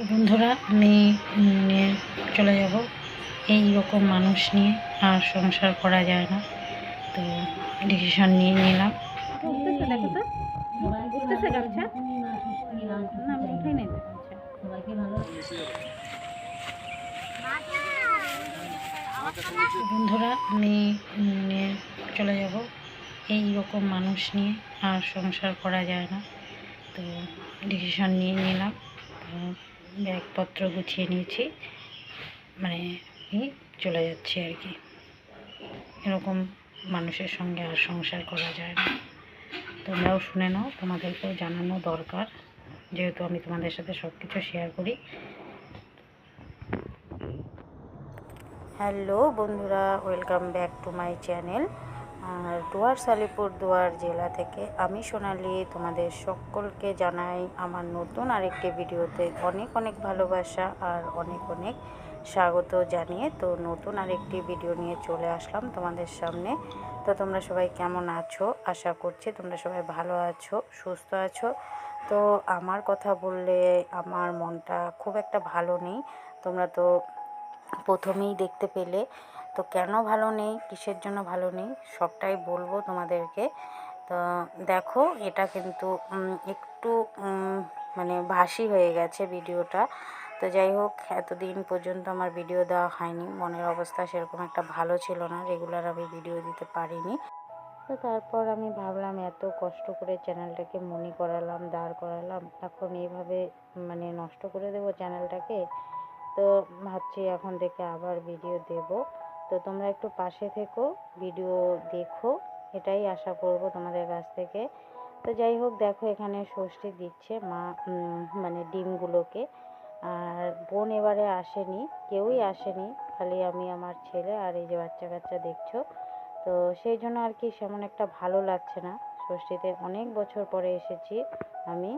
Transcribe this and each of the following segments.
তো বন্ধুরা আমি নিয়ে চলে যাব। এই রকম মানুষ নিয়ে আর সংসার করা যায় না। তো ডিসিশন নিয়ে নিলাম। বন্ধুরা আমি নিয়ে চলে যাব। এই রকম মানুষ নিয়ে আর সংসার করা যায় না। তো ডিসিশন নিয়ে নিলাম। তো ব্যাগপত্র গুছিয়ে নিয়েছি। মানে এই চলে যাচ্ছি আর কি। এরকম মানুষের সঙ্গে আর সংসার করা যায় না। তোমরাও শুনে নাও, তোমাদেরকেও জানানো দরকার। যেহেতু আমি তোমাদের সাথে সব কিছু শেয়ার করি। হ্যালো বন্ধুরা welcome back to my channel আর দুয়ার সালিপুর দুয়ার জেলা থেকে আমি সোনালি তোমাদের সকলকে জানাই আমার নতুন আরেকটি ভিডিওতে অনেক অনেক ভালোবাসা আর অনেক অনেক স্বাগত জানিয়ে তো নতুন আরেকটি ভিডিও নিয়ে চলে আসলাম তোমাদের সামনে। তো তোমরা সবাই কেমন আছো? আশা করছি তোমরা সবাই ভালো আছো, সুস্থ আছো। তো আমার কথা বললে আমার মনটা খুব একটা ভালো নেই। তোমরা তো প্রথমেই দেখতে পেলে তো কেন ভালো নেই? কিসের জন্য ভালো নেই? সবটাই বলব তোমাদেরকে। তো দেখো, এটা কিন্তু একটু মানে ভাসি হয়ে গেছে ভিডিওটা। তো যাই হোক, এতদিন পর্যন্ত আমার ভিডিও দেওয়া হয়নি। মনের অবস্থা সেরকম একটা ভালো ছিল না। রেগুলার আমি ভিডিও দিতে পারিনি। তো তারপর আমি ভাবলাম, এত কষ্ট করে চ্যানেলটাকে মনি করালাম, দাঁড় করালাম। এখন এইভাবে মানে নষ্ট করে দেবো চ্যানেলটাকে? তো ভাবছি এখন থেকে আবার ভিডিও দেব। তো তোমরা একটু পাশে থেকো ভিডিও দেখো, এটাই আশা করব তোমাদের কাছ থেকে। তো যাই হোক, দেখো এখানে ষষ্ঠী দিচ্ছে মা মানে ডিমগুলোকে। আর বোন এবারে আসেনি, কেউই আসেনি, খালি আমি, আমার ছেলে আর এই যে বাচ্চা কাচ্চা দেখছ। তো সেই জন্য আর কি সেমন একটা ভালো লাগছে না। ষষ্ঠীতে অনেক বছর পরে এসেছি আমি।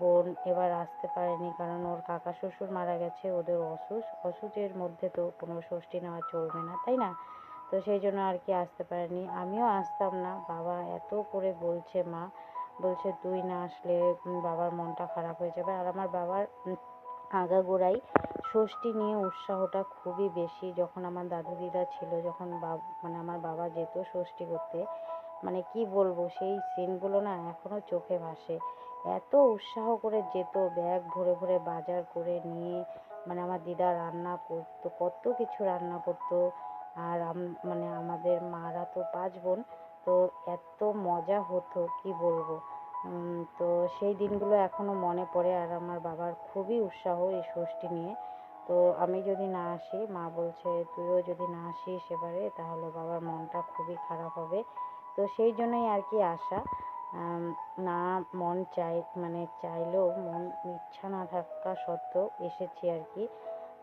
বোন এবার আসতে পারেনি কারণ ওর কাকা শ্বশুর মারা গেছে, ওদের অসুখ অসুখের মধ্যে তো কোনো ষষ্ঠী নেওয়া চলবে না, তাই না? তো সেই জন্য আর কি আসতে পারেনি। আমিও আসতাম না। বাবা এত করে বলছে মা, বলছে তুই না আসলে বাবার মনটা খারাপ হয়ে যাবে। আর আমার বাবার আগাগোড়াই ষষ্ঠী নিয়ে উৎসাহটা খুবই বেশি। যখন আমার দাদু দিদা ছিল, যখন বাব মানে আমার বাবা যেত ষষ্ঠী করতে মানে কি বলব, সেই সিনগুলো না এখনও চোখে ভাসে। এত উৎসাহ করে যেত ব্যাগ ভরে ভরে বাজার করে নিয়ে মানে আমার দিদা রান্না করতো, কত কিছু রান্না করতো। আর মানে আমাদের মারা তো পাঁচ বোন, তো এত মজা হতো, কি বলব। তো সেই দিনগুলো এখনও মনে পড়ে আর আমার বাবার খুবই উৎসাহ এই ষষ্ঠী নিয়ে। তো আমি যদি না আসি, মা বলছে, তুইও যদি না আসিস এবারে, তাহলে বাবার মনটা খুবই খারাপ হবে। তো সেই জন্যই আর কি আসা। না, মন চাই মানে চাইলেও মন ইচ্ছা না থাকা সত্ত্বেও এসেছি আর কি।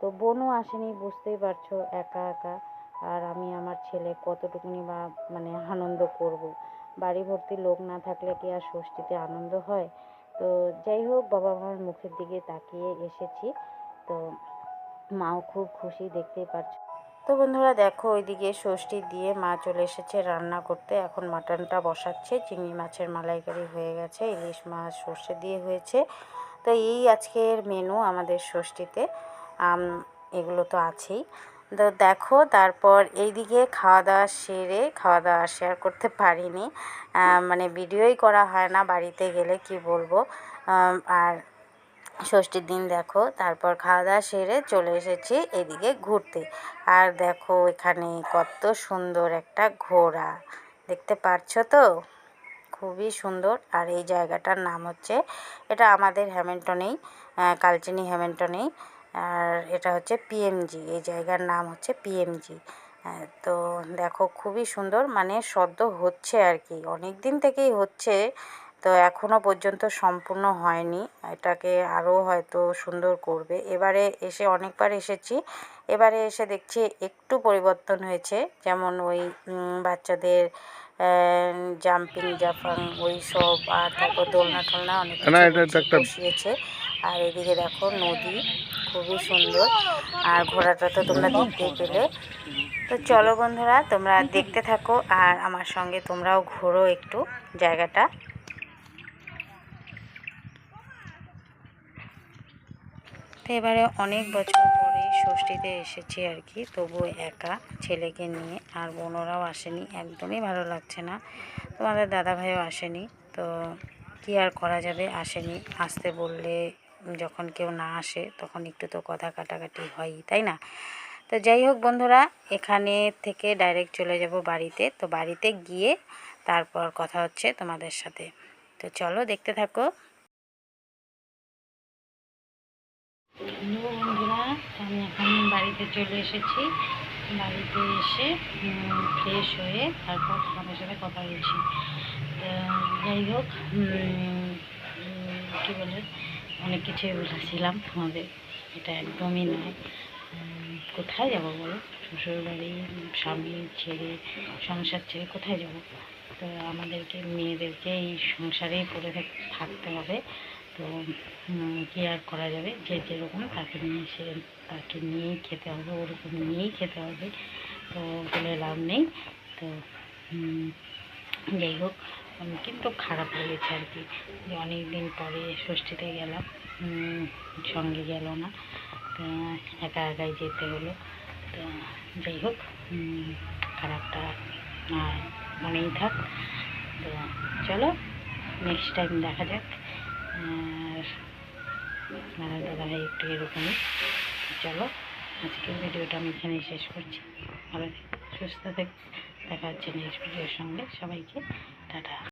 তো বোনও আসেনি, বুঝতেই পারছ, একা একা। আর আমি আমার ছেলে কতটুকুনি বা মানে আনন্দ করব। বাড়ি ভর্তি লোক না থাকলে কি আর ষষ্ঠীতে আনন্দ হয়? তো যাই হোক, বাবা মার মুখের দিকে তাকিয়ে এসেছি। তো মাও খুব খুশি, দেখতেই পারছ। তো বন্ধুরা দেখো, ওইদিকে ষষ্ঠী দিয়ে মা চলে এসেছে রান্না করতে। এখন মাটনটা বসাচ্ছে, চিংড়ি মাছের মালাইকারি হয়ে গেছে, ইলিশ মাছ, সর্ষে দিয়ে হয়েছে। তো এই আজকের মেনু আমাদের ষষ্ঠীতে। এগুলো তো আছেই। তো দেখো, তারপর এইদিকে খাওয়া দাওয়া সেরে খাওয়া দাওয়া শেয়ার করতে পারিনি। মানে ভিডিওই করা হয় না বাড়িতে গেলে, কি বলব? আর ষষ্ঠীর দিন দেখো, তারপর খাওয়া দাওয়া সেরে চলে এসেছি এদিকে ঘুরতে। আর দেখো এখানে কত সুন্দর একটা ঘোড়া, দেখতে পারছ তো? খুবই সুন্দর। আর এই জায়গাটার নাম হচ্ছে, এটা আমাদের হ্যামিল্টনেই কালচিনি হ্যামিল্টনেই। আর এটা হচ্ছে পিএমজি এই জায়গার নাম হচ্ছে পিএমজি তো দেখো খুবই সুন্দর মানে সদ্য হচ্ছে আর কি। অনেক দিন থেকেই হচ্ছে তো এখনও পর্যন্ত সম্পূর্ণ হয়নি। এটাকে আরও হয়তো সুন্দর করবে। এবারে এসে অনেকবার এসেছি। এবারে এসে দেখছি একটু পরিবর্তন হয়েছে। যেমন ওই বাচ্চাদের জাম্পিং জাফাং ওই সব আর তারপর দোলনা টোলনা অনেক বসিয়েছে। আর এদিকে দেখো নদী খুবই সুন্দর। আর ঘোড়াটা তো তোমরা দেখতেই পেলে। তো চলো বন্ধুরা তোমরা দেখতে থাকো। আর আমার সঙ্গে তোমরাও ঘোরো একটু জায়গাটা। তো এবারে অনেক বছর পরে ষষ্ঠীতে এসেছি আর কি, তবুও একা ছেলেকে নিয়ে, আর বোনরাও আসেনি, একদমই ভালো লাগছে না। তোমাদের দাদাভাইও আসেনি, তো কি আর করা যাবে? আসেনি, আসতে বললে যখন কেউ না আসে, তখন একটু তো কথা কাটাকাটি হয়ই, তাই না? তো যাই হোক বন্ধুরা, এখানে থেকে ডাইরেক্ট চলে যাব বাড়িতে, তো বাড়িতে গিয়ে তারপর কথা হচ্ছে তোমাদের সাথে। তো চলো দেখতে থাকো। বন্ধুরা, আমি এখন বাড়িতে চলে এসেছি। বাড়িতে এসে ফ্রেশ হয়ে তারপর তোমাদের সাথে কথা বলছি। যাই হোক কী বলে, অনেক কিছুই বলেছিলাম তোমাদের। এটা একদমই নয়। কোথায় যাব বলো? শ্বশুরবাড়ি, স্বামী ছেড়ে, সংসার ছেড়ে কোথায় যাব? তো আমাদেরকে, মেয়েদেরকে এই সংসারেই পড়ে থাকতে হবে। তো কী আর করা যাবে? যে যেরকম তাকে নিয়ে সে, তাকে নিয়েই খেতে হবে, ওরকম নিয়েই খেতে হবে। তো বলে লাভ নেই। তো যাই হোক কিন্তু খারাপ লেগেছে আর কি। যে অনেক দিন পরে ষষ্ঠীতে গেলাম সঙ্গে গেল না। একা একাই যেতে হলো। তো, যাই হোক খারাপটা মনেই থাক। তো, চলো নেক্সট টাইম দেখা যাক। আর দাদা দাদাভাই একটু এরকমই চলো, আজকের ভিডিওটা আমি এখানেই শেষ করছি। ভালো সুস্থ থেকে, দেখা হচ্ছে নেক্সট ভিডিওর সঙ্গে। সবাইকে, টাটা।